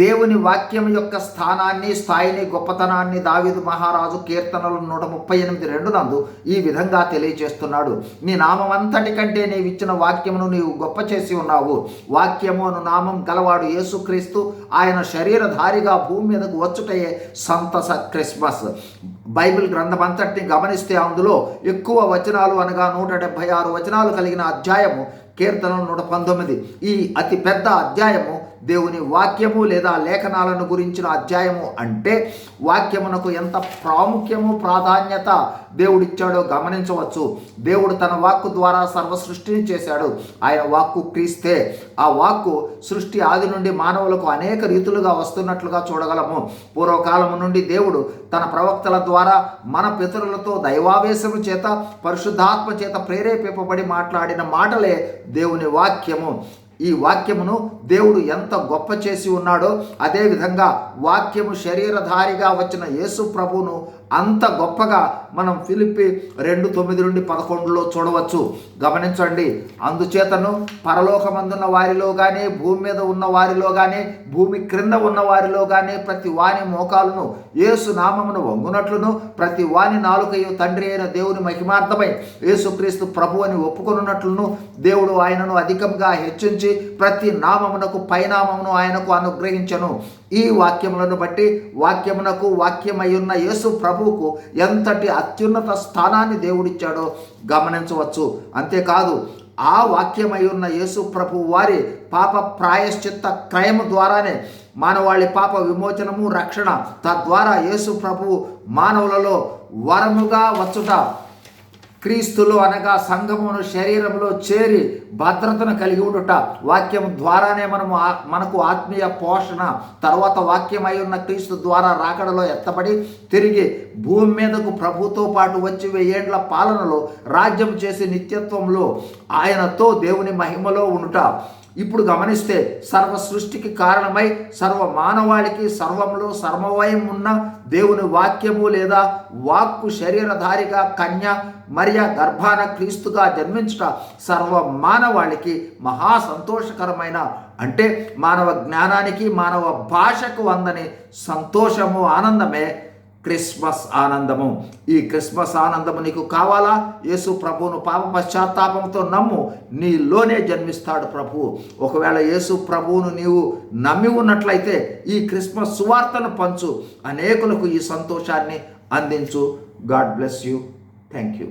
దేవుని వాక్యం యొక్క స్థానాన్ని స్థాయిని గొప్పతనాన్ని దావిదు మహారాజు కీర్తనలు నూట ముప్పై ఎనిమిది రెండు నందు ఈ విధంగా తెలియచేస్తున్నాడు నీ నామం అంతటి కంటే నీవు ఇచ్చిన వాక్యమును నీవు గొప్ప చేసి ఉన్నావు. వాక్యము అను నామం గలవాడు యేసుక్రీస్తు. ఆయన శరీరధారిగా భూమి మీదకు వచ్చుటయే సంతస క్రిస్మస్. బైబిల్ గ్రంథం అంతటిని గమనిస్తే అందులో ఎక్కువ వచనాలు అనగా నూట డెబ్భై ఆరు వచనాలు కలిగిన అధ్యాయము కీర్తనలు నూట పంతొమ్మిది. ఈ అతి పెద్ద అధ్యాయము దేవుని వాక్యము లేదా లేఖనాలను గురించిన అధ్యాయము అంటే వాక్యమునకు ఎంత ప్రాముఖ్యము ప్రాధాన్యత దేవుడిచ్చాడో గమనించవచ్చు. దేవుడు తన వాక్కు ద్వారా సర్వ సృష్టిని చేశాడు. ఆయన వాక్కు క్రీస్తే. ఆ వాక్కు సృష్టి ఆది నుండి మానవులకు అనేక రీతులుగా వస్తున్నట్లుగా చూడగలము. పూర్వకాలము నుండి దేవుడు తన ప్రవక్తల ద్వారా మన పితరులతో దైవావేశము చేత పరిశుద్ధాత్మ చేత ప్రేరేపింపబడి మాట్లాడిన మాటలే దేవుని వాక్యము. ఈ వాక్యమును దేవుడు ఎంత గొప్ప చేసి ఉన్నాడో అదేవిధంగా వాక్యము శరీరధారిగా వచ్చిన యేసు ప్రభువును అంత గొప్పగా మనం ఫిలిప్పి రెండు తొమ్మిది నుండి పదకొండులో చూడవచ్చు. గమనించండి అందుచేతను పరలోకమందున్న వారిలో కానీ భూమి మీద ఉన్న వారిలో కానీ భూమి క్రింద ఉన్న వారిలో కానీ ప్రతి వాని మోకాలను యేసు నామమును వంగునట్లును ప్రతి వాని నాలుకయు తండ్రి అయిన దేవుని మహిమార్థమై యేసుక్రీస్తు ప్రభు అని ఒప్పుకొనున్నట్లును దేవుడు ఆయనను అధికంగా హెచ్చించి ప్రతి నామమునకు పైనామమును ఆయనకు అనుగ్రహించను. ఈ వాక్యములను బట్టి వాక్యమునకు వాక్యమయ్యున్న యేసు ప్రభువుకు ఎంతటి అత్యున్నత స్థానాన్ని దేవుడిచ్చాడో గమనించవచ్చు. అంతేకాదు ఆ వాక్యమై ఉన్న యేసు ప్రభు వారి పాప ప్రాయశ్చిత్త క్రయము ద్వారానే మానవాళి పాప విమోచనము రక్షణ తద్వారా యేసు ప్రభు మానవులలో వరముగా వచ్చుట క్రీస్తులు అనగా సంఘమును శరీరంలో చేరి భద్రతను కలిగి ఉండుట. వాక్యం ద్వారానే మనము మనకు ఆత్మీయ పోషణ తర్వాత వాక్యమై ఉన్న క్రీస్తు ద్వారా రాకడలో ఎత్తబడి తిరిగి భూమి మీదకు ప్రభుతో పాటు వచ్చి వెయ్యేండ్ల పాలనలో రాజ్యం చేసి నిత్యత్వంలో ఆయనతో దేవుని మహిమలో ఉండుట. ఇప్పుడు గమనిస్తే సర్వ సృష్టికి కారణమై సర్వ మానవాళికి సర్వంలో సర్వమయం ఉన్న దేవుని వాక్యము లేదా వాక్కు శరీరధారిగా కన్య మరియ గర్భాన క్రీస్తుగా జన్మించుట సర్వ మానవాళికి మహా సంతోషకరమైన అంటే మానవ జ్ఞానానికి మానవ భాషకు అందని సంతోషము ఆనందమే క్రిస్మస్ ఆనందము. ఈ క్రిస్మస్ ఆనందము నీకు కావాలా? యేసు ప్రభువును పాప పశ్చాత్తాపంతో నమ్ము నీలోనే జన్మిస్తాడు ప్రభువు ఒకవేళ యేసు ప్రభువును నీవు నమ్మి ఉన్నట్లయితే ఈ క్రిస్మస్ సువార్తను పంచు. అనేకులకు ఈ సంతోషాన్ని అందించు. God bless you. Thank you